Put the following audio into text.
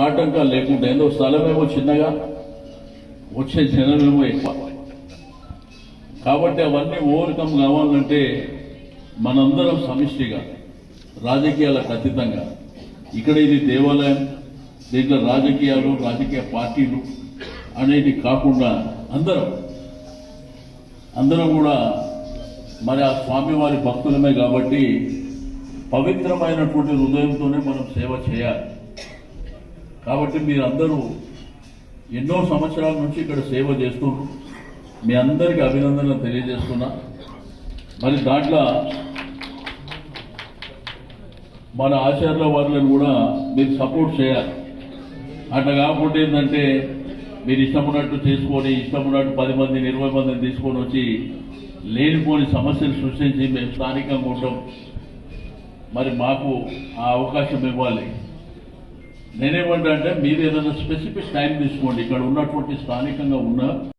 ఆటంకాలు లేకుండా ఏదో స్థలమేమో చిన్నగా వచ్చే జనమేమో ఎక్కువ. కాబట్టి అవన్నీ ఓవర్కమ్ కావాలంటే మనందరం సమిష్టిగా రాజకీయాలకు అతీతంగా ఇక్కడ ఇది దేవాలయం దీంట్లో రాజకీయాలు రాజకీయ పార్టీలు అనేది కాకుండా అందరం అందరం కూడా మరి ఆ స్వామివారి భక్తులమే కాబట్టి పవిత్రమైనటువంటి హృదయంతోనే మనం సేవ చేయాలి. కాబట్టి మీరందరూ ఎన్నో సంవత్సరాల నుంచి ఇక్కడ సేవ చేస్తున్నారు. మీ అందరికీ అభినందనలు తెలియజేస్తున్నా. మరి దాంట్లో మన ఆచార్య వారులను కూడా మీరు సపోర్ట్ చేయాలి. అట్లా కాకుండా ఏంటంటే మీరు ఇష్టమున్నట్టు చేసుకొని ఇష్టమున్నట్టు పది మందిని ఇరవై మందిని తీసుకొని వచ్చి లేనిపోని సమస్యలు సృష్టించి మేము స్థానికంగా ఉంటాం. మరి మాకు ఆ అవకాశం ఇవ్వాలి. నేనేమంటా అంటే మీరు ఏదైనా స్పెసిఫిక్ టైం తీసుకోండి. ఇక్కడ ఉన్నటువంటి స్థానికంగా ఉన్న